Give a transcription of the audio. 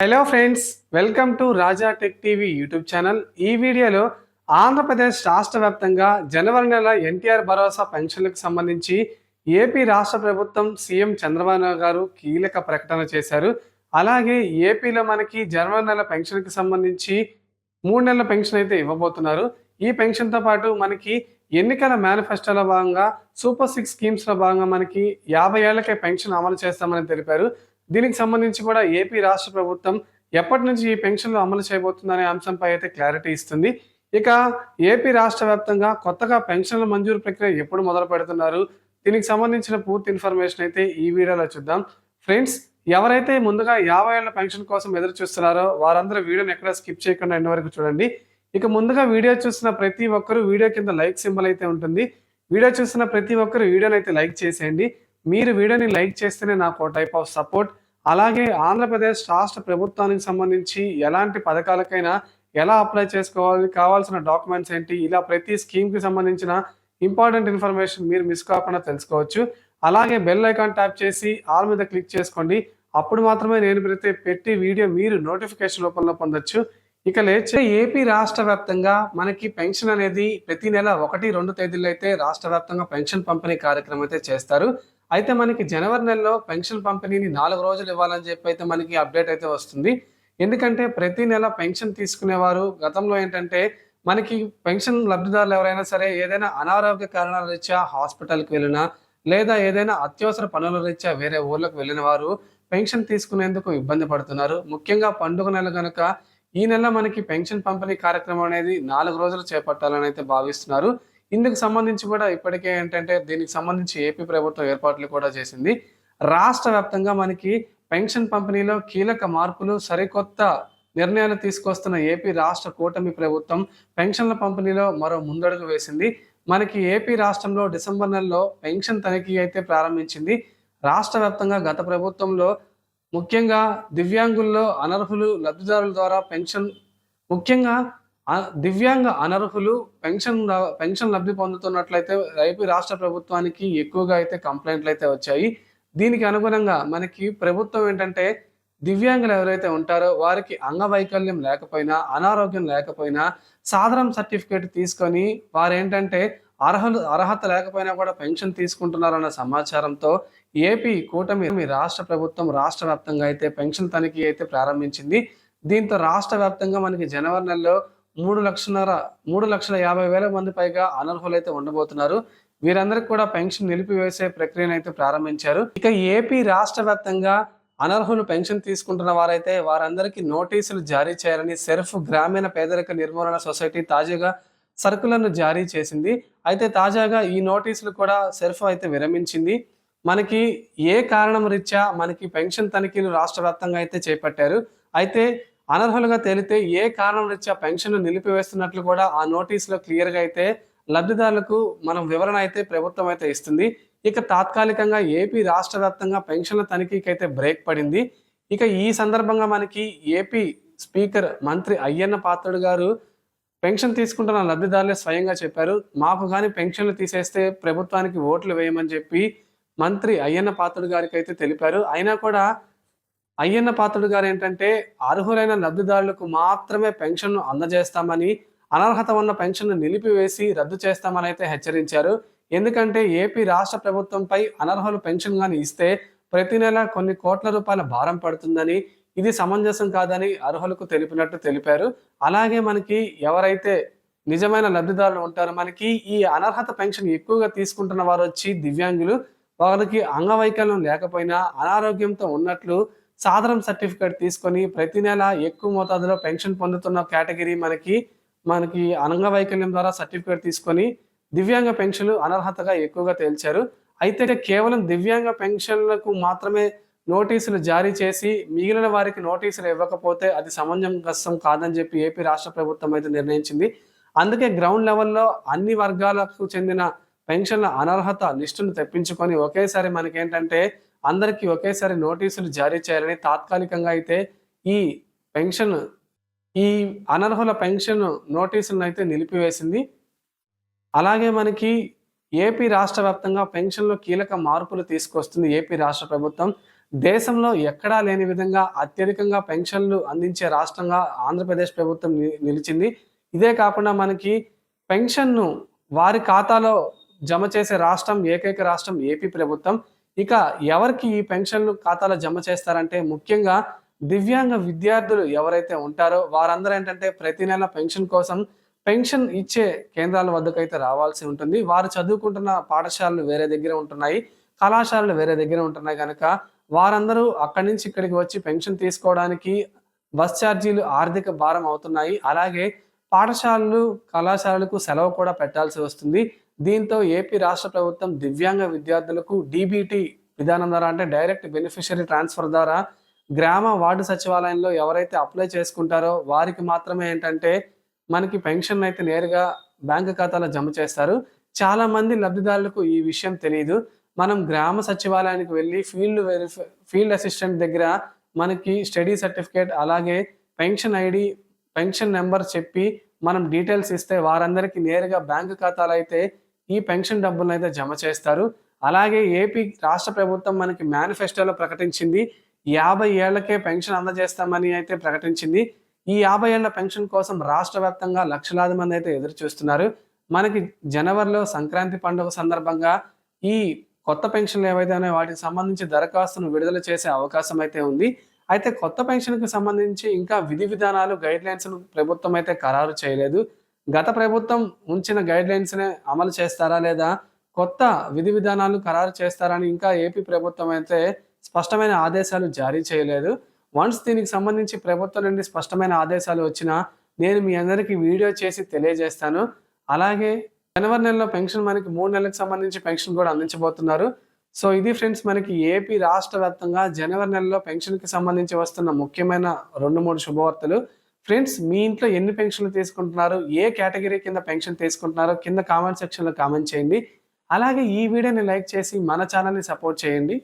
Hello friends welcome to Raja tech TV YouTube channel ఈ వీడియోలో ఆంధ్రప్రదేశ్ రాష్ట్ర వ్యాప్తంగా జనవరి నెల ఎన్టీఆర్ భరోసా పెన్షన్లకు సంబంధించి ఏపీ రాష్ట్ర ప్రభుత్వం సీఎం చంద్రబాబు గారు కీలక ప్రకటన చేశారు. అలాగే ఏపీలో మనకి జనవరి నెల పెన్షన్కి సంబంధించి మూడు నెలల పెన్షన్ అయితే ఇవ్వబోతున్నారు. ఈ పెన్షన్తో పాటు మనకి ఎన్నికల మేనిఫెస్టోలో భాగంగా సూపర్ సిక్స్ స్కీమ్స్లో భాగంగా మనకి యాభై ఏళ్ళకే పెన్షన్ అమలు చేస్తామని తెలిపారు. దీనికి సంబంధించి కూడా ఏపీ రాష్ట్ర ప్రభుత్వం ఎప్పటి నుంచి ఈ పెన్షన్లు అమలు చేయబోతుందనే అంశంపై అయితే క్లారిటీ ఇస్తుంది. ఇక ఏపీ రాష్ట్ర వ్యాప్తంగా కొత్తగా పెన్షన్ల మంజూరు ప్రక్రియ ఎప్పుడు మొదలు పెడుతున్నారు? దీనికి సంబంధించిన పూర్తి ఇన్ఫర్మేషన్ అయితే ఈ వీడియోలో చూద్దాం. ఫ్రెండ్స్ ఎవరైతే ముందుగా యాభై ఏళ్ళ పెన్షన్ కోసం ఎదురు చూస్తున్నారో వారందరూ వీడియోని ఎక్కడ స్కిప్ చేయకుండా ఎండ్ వరకు చూడండి. ఇక ముందుగా వీడియో చూస్తున్న ప్రతి ఒక్కరూ వీడియో కింద లైక్ సింబల్ అయితే ఉంటుంది. వీడియో చూస్తున్న ప్రతి ఒక్కరు వీడియోని అయితే లైక్ చేసేయండి. మీరు వీడియోని లైక్ చేస్తేనే నాకు టైప్ ఆఫ్ సపోర్ట్ అలాగే ఆంధ్రప్రదేశ్ రాష్ట్ర ప్రభుత్వానికి సంబంధించి ఎలాంటి పథకాలకైనా ఎలా అప్లై చేసుకోవాలి కావాల్సిన డాక్యుమెంట్స్ ఏంటి ఇలా ప్రతి స్కీమ్కి సంబంధించిన ఇంపార్టెంట్ ఇన్ఫర్మేషన్ మీరు మిస్ కాకుండా తెలుసుకోవచ్చు. అలాగే బెల్ ఐకాన్ ట్యాప్ చేసి ఆల్ మీద క్లిక్ చేసుకోండి. అప్పుడు మాత్రమే నేను ప్రతి పెట్టి వీడియో మీరు నోటిఫికేషన్ రూపంలో పొందొచ్చు. ఇక లేచే ఏపీ రాష్ట్ర వ్యాప్తంగా మనకి పెన్షన్ అనేది ప్రతి నెల ఒకటి రెండు తేదీల్లో అయితే రాష్ట్ర వ్యాప్తంగా పెన్షన్ పంపిణీ కార్యక్రమం అయితే చేస్తారు. అయితే మనకి జనవరి నెలలో పెన్షన్ పంపిణీని నాలుగు రోజులు ఇవ్వాలని చెప్పి అయితే మనకి అప్డేట్ అయితే వస్తుంది. ఎందుకంటే ప్రతి నెల పెన్షన్ తీసుకునేవారు గతంలో ఏంటంటే మనకి పెన్షన్ లబ్ధిదారులు ఎవరైనా సరే ఏదైనా అనారోగ్య కారణాల రీత్యా హాస్పిటల్కి వెళ్ళినా లేదా ఏదైనా అత్యవసర పనుల రీత్యా వేరే ఊర్లకు వెళ్ళిన వారు పెన్షన్ తీసుకునేందుకు ఇబ్బంది పడుతున్నారు. ముఖ్యంగా పండుగ నెల కనుక ఈ నెల మనకి పెన్షన్ పంపిణీ కార్యక్రమం అనేది నాలుగు రోజులు చేపట్టాలని అయితే భావిస్తున్నారు. ఇందుకు సంబంధించి కూడా ఇప్పటికే ఏంటంటే దీనికి సంబంధించి ఏపీ ప్రభుత్వం ఏర్పాట్లు కూడా చేసింది. రాష్ట్ర వ్యాప్తంగా మనకి పెన్షన్ పంపిణీలో కీలక మార్పులు సరికొత్త నిర్ణయాలు తీసుకొస్తున్న ఏపీ రాష్ట్ర కూటమి ప్రభుత్వం పెన్షన్ల పంపిణీలో మరో ముందడుగు వేసింది. మనకి ఏపీ రాష్ట్రంలో డిసెంబర్ నెలలో పెన్షన్ తనిఖీ అయితే ప్రారంభించింది. రాష్ట్ర వ్యాప్తంగా గత ప్రభుత్వంలో ముఖ్యంగా దివ్యాంగుల్లో అనర్హులు లబ్ధిదారుల ద్వారా పెన్షన్ ముఖ్యంగా దివ్యాంగ అనర్హులు పెన్షన్ పెన్షన్ లబ్ధి పొందుతున్నట్లయితే ఏపీ రాష్ట్ర ప్రభుత్వానికి ఎక్కువగా అయితే కంప్లైంట్లు అయితే వచ్చాయి. దీనికి అనుగుణంగా మనకి ప్రభుత్వం ఏంటంటే దివ్యాంగులు ఎవరైతే ఉంటారో వారికి అంగవైకల్యం లేకపోయినా అనారోగ్యం లేకపోయినా సాధారణ సర్టిఫికేట్ తీసుకొని వారేంటంటే అర్హులు అర్హత లేకపోయినా కూడా పెన్షన్ తీసుకుంటున్నారన్న సమాచారంతో ఏపీ కూటమి రాష్ట్ర ప్రభుత్వం రాష్ట్ర వ్యాప్తంగా అయితే పెన్షన్ తనిఖీ అయితే ప్రారంభించింది. దీంతో రాష్ట్ర వ్యాప్తంగా మనకి జనవరి నెలలో మూడు లక్షన్నర మూడు లక్షల యాభై వేల మంది పైగా అనర్హులైతే ఉండబోతున్నారు. వీరందరికీ కూడా పెన్షన్ నిలిపివేసే ప్రక్రియను అయితే ప్రారంభించారు. ఇక ఏపీ రాష్ట్ర వ్యాప్తంగా అనర్హులు పెన్షన్ తీసుకుంటున్న వారైతే వారందరికీ నోటీసులు జారీ చేయాలని సెర్ఫ్ గ్రామీణ పేదరిక నిర్మూలన సొసైటీ తాజాగా సర్కులను జారీ చేసింది. అయితే తాజాగా ఈ నోటీసులు కూడా సెర్ఫ్ అయితే విరమించింది. మనకి ఏ కారణం రీత్యా మనకి పెన్షన్ తనిఖీలు రాష్ట్ర వ్యాప్తంగా అయితే చేపట్టారు? అయితే అనర్హులుగా తేలితే ఏ కారణం రీత్యా పెన్షన్ నిలిపివేస్తున్నట్లు కూడా ఆ నోటీసులో క్లియర్గా అయితే లబ్ధిదారులకు మనం వివరణ అయితే ప్రభుత్వం అయితే ఇస్తుంది. ఇక తాత్కాలికంగా ఏపీ రాష్ట్ర వ్యాప్తంగా పెన్షన్ల తనిఖీకి అయితే బ్రేక్ పడింది. ఇక ఈ సందర్భంగా మనకి ఏపీ స్పీకర్ మంత్రి అయ్యన్న పాత్రుడు గారు పెన్షన్ తీసుకుంటున్న లబ్ధిదారులే స్వయంగా చెప్పారు. మాకు కానీ పెన్షన్లు తీసేస్తే ప్రభుత్వానికి ఓట్లు వేయమని చెప్పి మంత్రి అయ్యన్న పాత్రుడు గారికి అయితే తెలిపారు. అయినా కూడా అయ్యన్న పాత్రుడు గారు ఏంటంటే అర్హులైన లబ్ధిదారులకు మాత్రమే పెన్షన్ను అందజేస్తామని అనర్హత ఉన్న పెన్షన్ను నిలిపివేసి రద్దు చేస్తామని అయితే హెచ్చరించారు. ఎందుకంటే ఏపీ రాష్ట్ర ప్రభుత్వంపై అనర్హులు పెన్షన్ కానీ ఇస్తే ప్రతి నెల కొన్ని కోట్ల రూపాయల భారం పడుతుందని ఇది సమంజసం కాదని అర్హులకు తెలిపినట్టు తెలిపారు. అలాగే మనకి ఎవరైతే నిజమైన లబ్ధిదారులు ఉంటారో మనకి ఈ అనర్హత పెన్షన్ ఎక్కువగా తీసుకుంటున్న వారు వచ్చి దివ్యాంగులు. వారికి అంగవైకల్యం లేకపోయినా అనారోగ్యంతో ఉన్నట్లు సాధారణ సర్టిఫికేట్ తీసుకొని ప్రతి నెల ఎక్కువ మోతాదులో పెన్షన్ పొందుతున్న కేటగిరీ మనకి మనకి అంగవైకల్యం ద్వారా సర్టిఫికేట్ తీసుకొని దివ్యాంగ పెన్షన్లు అనర్హతగా ఎక్కువగా తేల్చారు. అయితే కేవలం దివ్యాంగ పెన్షన్లకు మాత్రమే నోటీసులు జారీ చేసి మిగిలిన వారికి నోటీసులు ఇవ్వకపోతే అది సమంజసం కాదని చెప్పి ఏపీ రాష్ట్ర ప్రభుత్వం అయితే నిర్ణయించింది. అందుకే గ్రౌండ్ లెవెల్లో అన్ని వర్గాలకు చెందిన పెన్షన్ల అనర్హత లిస్టును తెప్పించుకొని ఒకేసారి మనకేంటంటే అందరికీ ఒకేసారి నోటీసులు జారీ చేయాలని తాత్కాలికంగా అయితే ఈ పెన్షన్ ఈ అనర్హుల పెన్షన్ నోటీసులను అయితే నిలిపివేసింది. అలాగే మనకి ఏపీ రాష్ట్ర వ్యాప్తంగా పెన్షన్లో కీలక మార్పులు తీసుకొస్తుంది ఏపీ రాష్ట్ర ప్రభుత్వం. దేశంలో ఎక్కడా లేని విధంగా అత్యధికంగా పెన్షన్లు అందించే రాష్ట్రంగా ఆంధ్రప్రదేశ్ ప్రభుత్వం ని- నిలిచింది. ఇదే కాకుండా మనకి పెన్షన్ను వారి ఖాతాలో జమ చేసే రాష్ట్రం ఏకైక రాష్ట్రం ఏపీ ప్రభుత్వం. ఇక ఎవరికి ఈ పెన్షన్లు ఖాతాలో జమ చేస్తారంటే ముఖ్యంగా దివ్యాంగ విద్యార్థులు ఎవరైతే ఉంటారో వారందరూ ఏంటంటే ప్రతి నెల పెన్షన్ కోసం పెన్షన్ ఇచ్చే కేంద్రాల వద్దకు అయితే రావాల్సి ఉంటుంది. వారు చదువుకుంటున్న పాఠశాలలు వేరే దగ్గర ఉంటున్నాయి. కళాశాలలు వేరే దగ్గర ఉంటున్నాయి కనుక వారందరూ అక్కడి నుంచి ఇక్కడికి వచ్చి పెన్షన్ తీసుకోవడానికి బస్ ఛార్జీలు ఆర్థిక భారం అవుతున్నాయి. అలాగే పాఠశాలలు కళాశాలలకు సెలవు కూడా పెట్టాల్సి వస్తుంది. దీంతో ఏపీ రాష్ట్ర ప్రభుత్వం దివ్యాంగ విద్యార్థులకు డీబీటీ విధానం ద్వారా అంటే డైరెక్ట్ బెనిఫిషరీ ట్రాన్స్ఫర్ ద్వారా గ్రామ వార్డు సచివాలయంలో ఎవరైతే అప్లై చేసుకుంటారో వారికి మాత్రమే ఏంటంటే మనకి పెన్షన్ అయితే నేరుగా బ్యాంకు ఖాతాలో జమ చేస్తారు. చాలా మంది లబ్ధిదారులకు ఈ విషయం తెలియదు మనం గ్రామ సచివాలయానికి వెళ్ళి ఫీల్డ్ వెరిఫై ఫీల్డ్ అసిస్టెంట్ దగ్గర మనకి స్టడీ సర్టిఫికేట్ అలాగే పెన్షన్ ఐడి పెన్షన్ నెంబర్ చెప్పి మనం డీటెయిల్స్ ఇస్తే వారందరికీ నేరుగా బ్యాంకు ఖాతాలు అయితే ఈ పెన్షన్ డబ్బులను అయితే జమ చేస్తారు. అలాగే ఏపీ రాష్ట్ర ప్రభుత్వం మనకి మేనిఫెస్టోలో ప్రకటించింది. యాభై ఏళ్ళకే పెన్షన్ అందజేస్తామని అయితే ప్రకటించింది. ఈ యాభై ఏళ్ళ పెన్షన్ కోసం రాష్ట్ర వ్యాప్తంగా లక్షలాది మంది అయితే ఎదురు చూస్తున్నారు. మనకి జనవరిలో సంక్రాంతి పండుగ సందర్భంగా ఈ కొత్త పెన్షన్లు ఏవైతే ఉన్నాయో వాటికి సంబంధించి దరఖాస్తును విడుదల చేసే అవకాశం అయితే ఉంది. అయితే కొత్త పెన్షన్కి సంబంధించి ఇంకా విధి విధానాలు గైడ్ లైన్స్ను ప్రభుత్వం అయితే ఖరారు చేయలేదు. గత ప్రభుత్వం ఉంచిన గైడ్ లైన్స్నే అమలు చేస్తారా లేదా కొత్త విధి విధానాలు ఖరారు చేస్తారని ఇంకా ఏపీ ప్రభుత్వం అయితే స్పష్టమైన ఆదేశాలు జారీ చేయలేదు. వన్స్ దీనికి సంబంధించి ప్రభుత్వం నుండి స్పష్టమైన ఆదేశాలు వచ్చినా నేను మీ అందరికీ వీడియో చేసి తెలియజేస్తాను. అలాగే జనవరి నెలలో పెన్షన్ మనకి మూడు నెలలకు సంబంధించి పెన్షన్ కూడా అందించబోతున్నారు. సో ఇది ఫ్రెండ్స్ మనకి ఏపీ రాష్ట్ర వ్యాప్తంగా జనవరి నెలలో పెన్షన్కి సంబంధించి వస్తున్న ముఖ్యమైన రెండు మూడు శుభవార్తలు. ఫ్రెండ్స్ మీ ఇంట్లో ఎన్ని పెన్షన్లు తీసుకుంటున్నారు? ఏ కేటగిరీ కింద పెన్షన్ తీసుకుంటున్నారో? కింద కామెంట్ సెక్షన్లో కామెంట్ చేయండి. అలాగే ఈ వీడియోని లైక్ చేసి మన ఛానల్ని సపోర్ట్ చేయండి.